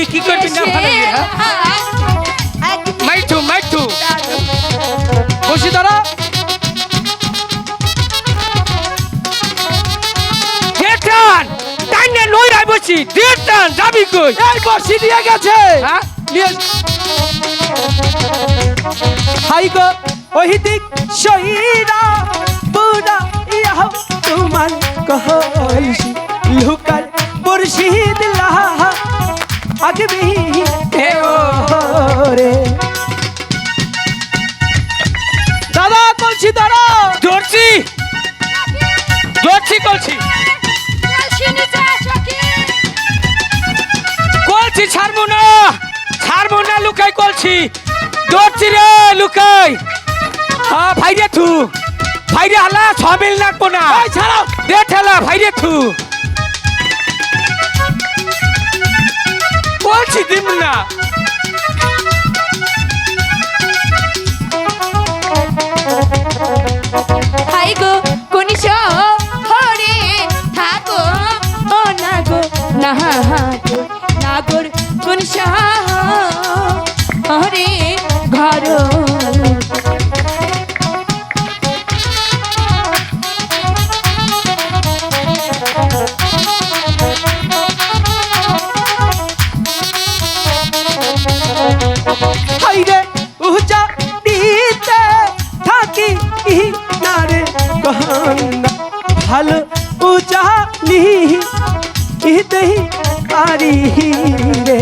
করবি কি করবি না হ্যাঁ মাইঠু মাইঠু বসি দাঁড়া টাইনে লই আই বসি। দেটান যাবি কই? এই বসি দিয়ে গেছে। হ্যাঁ নিয়ে হাই গো ওহিদিক সহিরা পুরা ইয়া তোমার কহলসি লুকার মুর্শিদ লাহা। আগবি রে দাদা বলছি দাঁড়া ধরছি। ধরছি কলছি কলছি ছাড়বো না। ছাড়বো না লুকাই কলছি ধরছি রে লুকাই। হ্যাঁ ভাইরে থু। ভাইরে হালা ছবিল নাকবো না। ছাড়াও। দে ঠেলা ভাইরে থু। বলছি দিব না নাগর কোন হরে ইতেই আরি রে।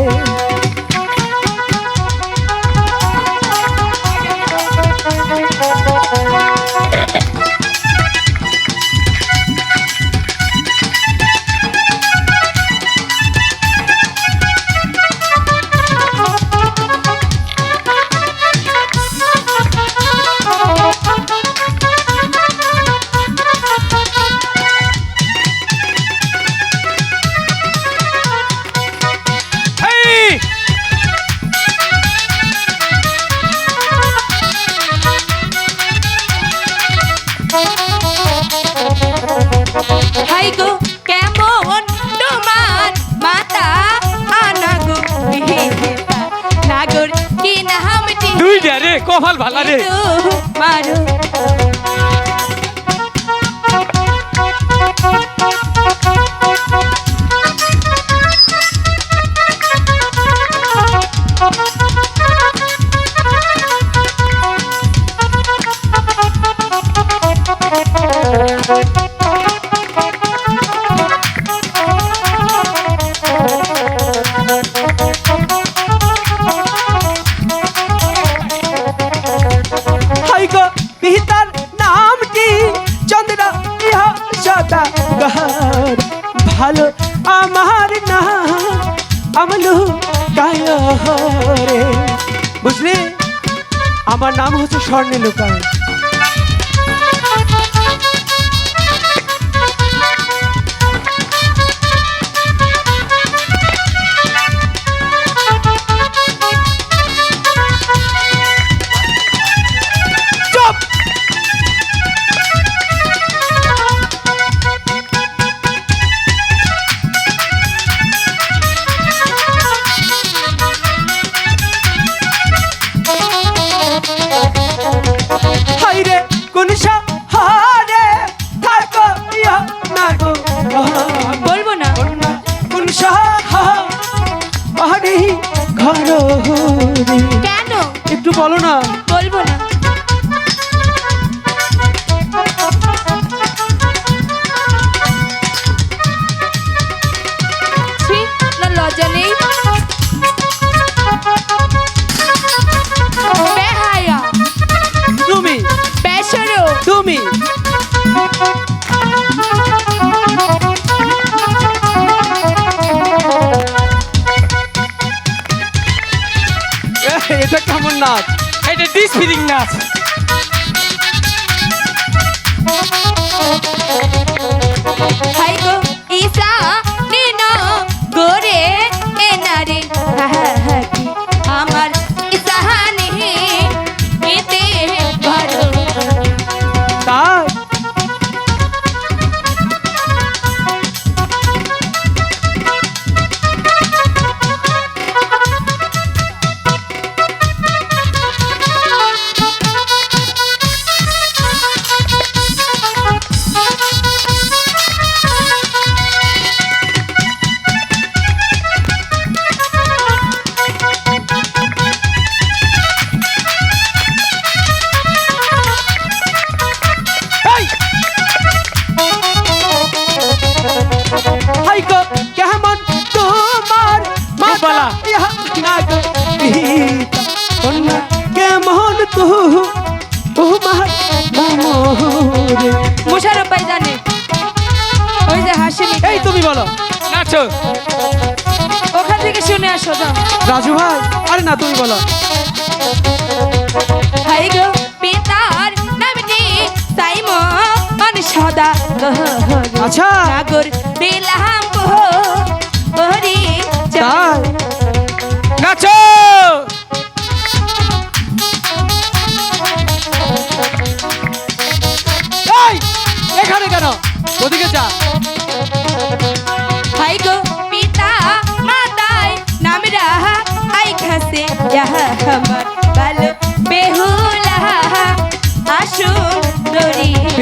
কপাল ভালা রে। বুঝলি? আমার নাম হচ্ছে স্বর্ণেলুকায় বলো না। বলব না। লজ্জা নেই। তুমি। বেসরো। তুমি। নাচ। এটা ডিস ফিলিং নাচ। নাচো। ওখান থেকে শুনে আসো যাও। রাজু ভাই আরে না তুমি বলো। হাই গো পিতার নামটি সাইমন সদা। আচ্ছা। নাগর বিলাম ওরে তাই?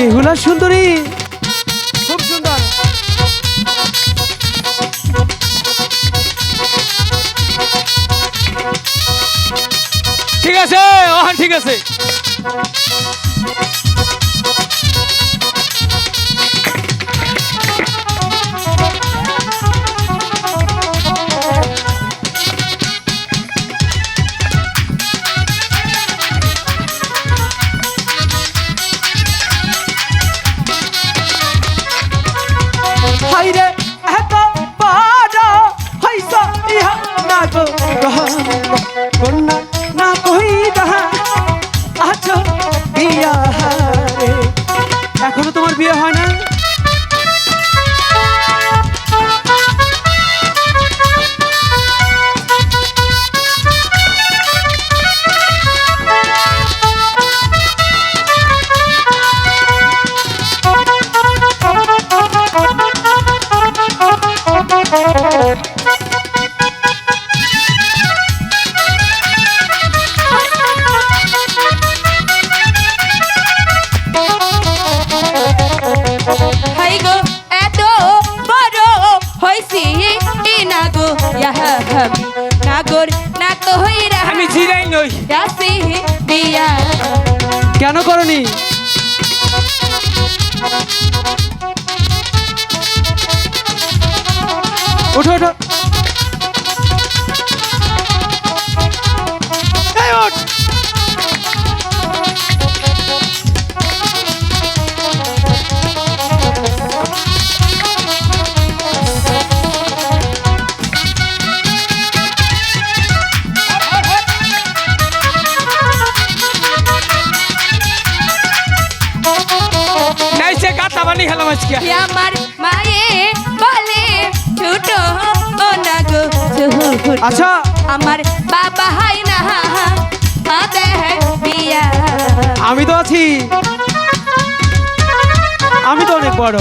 বেহুলা সুন্দরী। খুব সুন্দর। ঠিক আছে ওহান ঠিক আছে। আমি নাগর না কই রাহা আমি জিরাই নই। দাসি বিয়া কেন করনি? উঠো ওঠো। আচ্ছা। আমার বাবা হাই না আমি তো আছি। আমি তো অনেক বড়।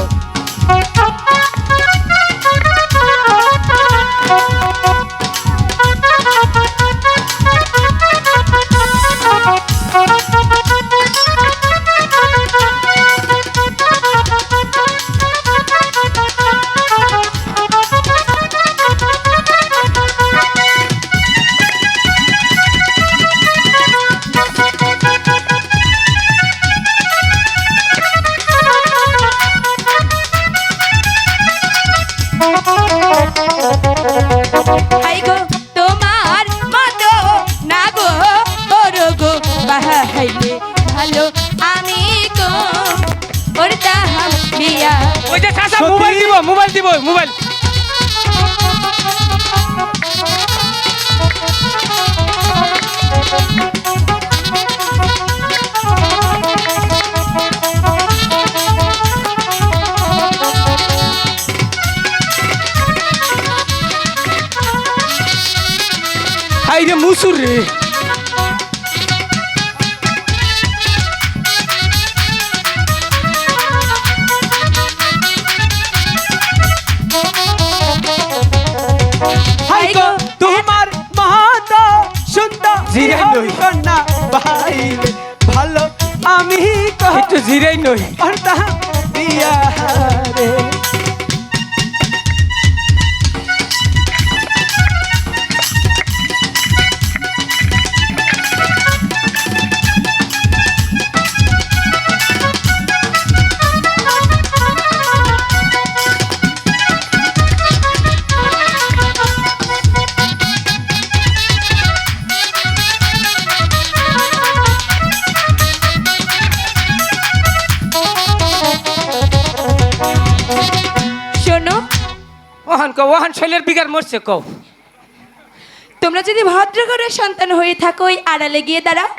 মোবাইল। দিব মোবাইল হাই রে মুসুর রে। একটু আর তাহা বিয়া রে কও ওহান শৈলের বিঘার মরছে, কও। তোমরা যদি ভদ্র ঘরের সন্তান হয়ে থাকো, ওই আড়ালে গিয়ে দাঁড়াও।